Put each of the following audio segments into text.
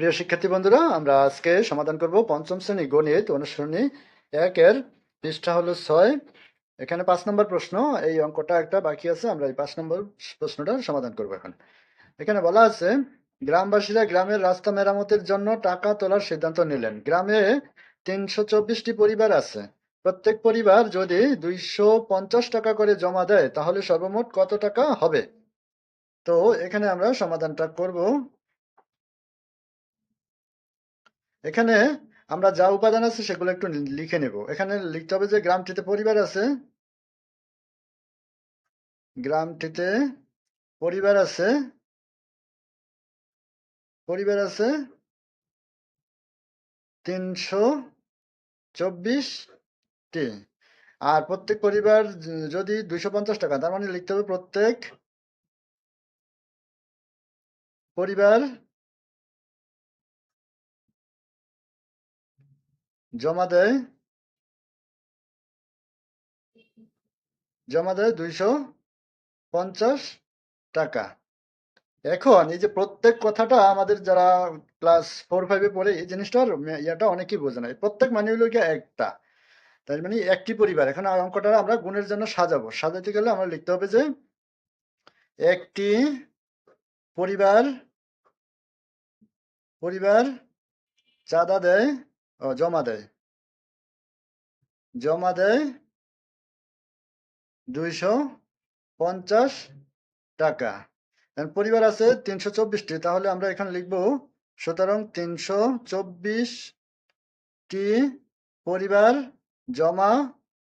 প্রিয় শিক্ষার্থী বন্ধুরা, আমরা আজকে সমাধান করব পঞ্চম শ্রেণি গণিত অনুসরণী একের পৃষ্ঠা হলো ছয়। এখানে পাঁচ নম্বর প্রশ্ন, এই অঙ্কটা একটা বাকি আছে, আমরা এই পাঁচ নম্বর প্রশ্নটা সমাধান করব এখন। এখানে বলা আছে, গ্রামবাসীরা গ্রামের রাস্তা মেরামতের জন্য টাকা তোলার সিদ্ধান্ত নিলেন। গ্রামে তিনশো চব্বিশটি পরিবার আছে। প্রত্যেক পরিবার যদি দুইশো পঞ্চাশ টাকা করে জমা দেয়, তাহলে সর্বমোট কত টাকা হবে? তো এখানে আমরা সমাধানটা করব। এখানে আমরা যা উপাদান আছে সেগুলো একটু লিখে নেব। এখানে লিখতে হবে যে গ্রামটিতে পরিবার আছে। গ্রামটিতে পরিবার আছে। পরিবার আছে তিনশো চব্বিশটি। আর প্রত্যেক পরিবার যদি দুইশো পঞ্চাশ টাকা, তার মানে লিখতে হবে প্রত্যেক পরিবার জমা দেয়? জমা দেয় দুইশো পঞ্চাশ টাকা। এখন এই যে প্রত্যেক কথাটা আমাদের যারা ক্লাস ফোর, ফাইভে পড়ে, এই জিনিসটার ইয়াটা অনেকেই বোঝে না। প্রত্যেক মানে হলো একটা। তার মানে একটি পরিবার। এখন অঙ্কটা আমরা গুণের জন্য সাজাবো। সাজাতে গেলে আমরা লিখতে হবে যে একটি পরিবার পরিবার চাঁদা দেয় জমা দেয়। জমা দেয় দুইশো পঞ্চাশ টাকা। পরিবার আছে তিনশো চব্বিশটি। তাহলে আমরা এখানে লিখব, সুতরাং তিনশো চব্বিশটি পরিবার জমা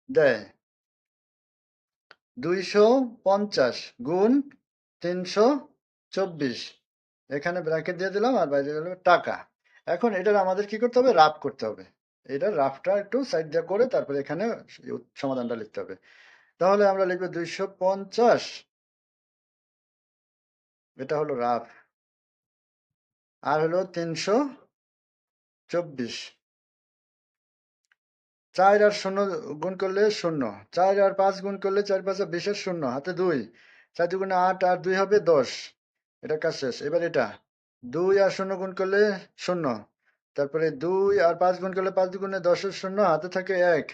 দেয়। দুইশো পঞ্চাশ গুণ তিনশো চব্বিশ। এখানে ব্র্যাকেট দিয়ে দিলাম আর বাইরে দিলাম টাকা। এখন এটার আমাদের কি করতে হবে? রাফ করতে হবে। এটা রাফটা একটু সাইড দিয়ে করে তারপরে এখানে সমাধানটা লিখতে হবে। তাহলে আমরা লিখব দুইশো পঞ্চাশ। এটা হলো রাফ। আর হলো তিনশো চব্বিশ। চার আর শূন্য গুণ করলে শূন্য। চার আর পাঁচ গুণ করলে চার পাঁচে বিশের শূন্য, হাতে দুই। চার দুগুণে আট আর দুই হবে দশ। এটা কাজ শেষ? এবার এটা। দুই আর শূন্য গুণ করলে শূন্য। তারপরে দুই আর পাঁচ গুণ করলে পাঁচ দুগুণে দশের শূন্য, হাতে থাকে এক।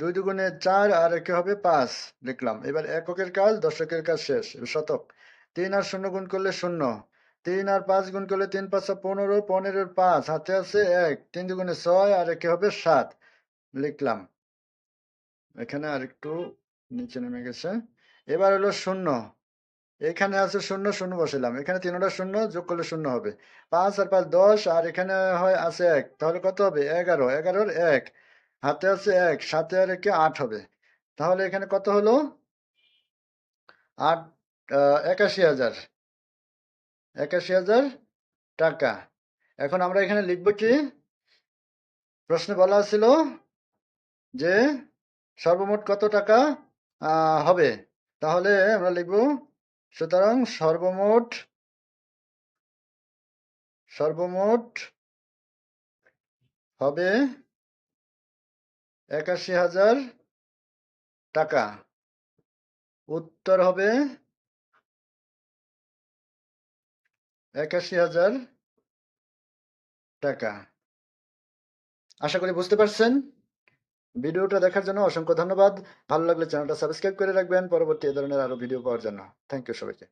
দুই দুগুণে চার আর একে হবে পাঁচ, লিখলাম। এবার এককের কাজ, দশকের কাজ শেষ শতক। তিন আর শূন্য গুণ করলে শূন্য। তিন আর পাঁচ গুণ করলে তিন পাঁচা পনেরো, পনেরোর পাঁচ, হাতে আছে এক। তিন দুগুণে ছয় আর একে হবে সাত, লিখলাম। এখানে আর একটু নিচে নেমে গেছে। এবার হলো শূন্য। এখানে আছে শূন্য শূন্য বসালাম এখানে তিনটা শূন্য যোগ করলে শূন্য হবে। পাঁচ আর পাঁচ দশ, আর এখানে হয় আছে এক। তাহলে কত হবে? এগারো। এগারোর এক। হাতে আছে এক। সাথে আর একে আট হবে। তাহলে এখানে কত হলো? আট একাশি হাজার। একাশি হাজার টাকা। এখন আমরা এখানে লিখব কি? প্রশ্নে বলা ছিল যে সর্বমোট কত টাকা হবে? তাহলে আমরা লিখব সুতরাং সর্বমোট সর্বমোট হবে একাশি হাজার টাকা। উত্তর হবে একাশি হাজার টাকা। আশা করি বুঝতে পারছেন? ভিডিওটা দেখার জন্য অসংখ্য ধন্যবাদ। ভালো লাগলে চ্যানেলটা সাবস্ক্রাইব করে রাখবেন। পরবর্তী এ ধরনের আরও ভিডিও পাওয়ার জন্য। থ্যাংক ইউ সবাইকে।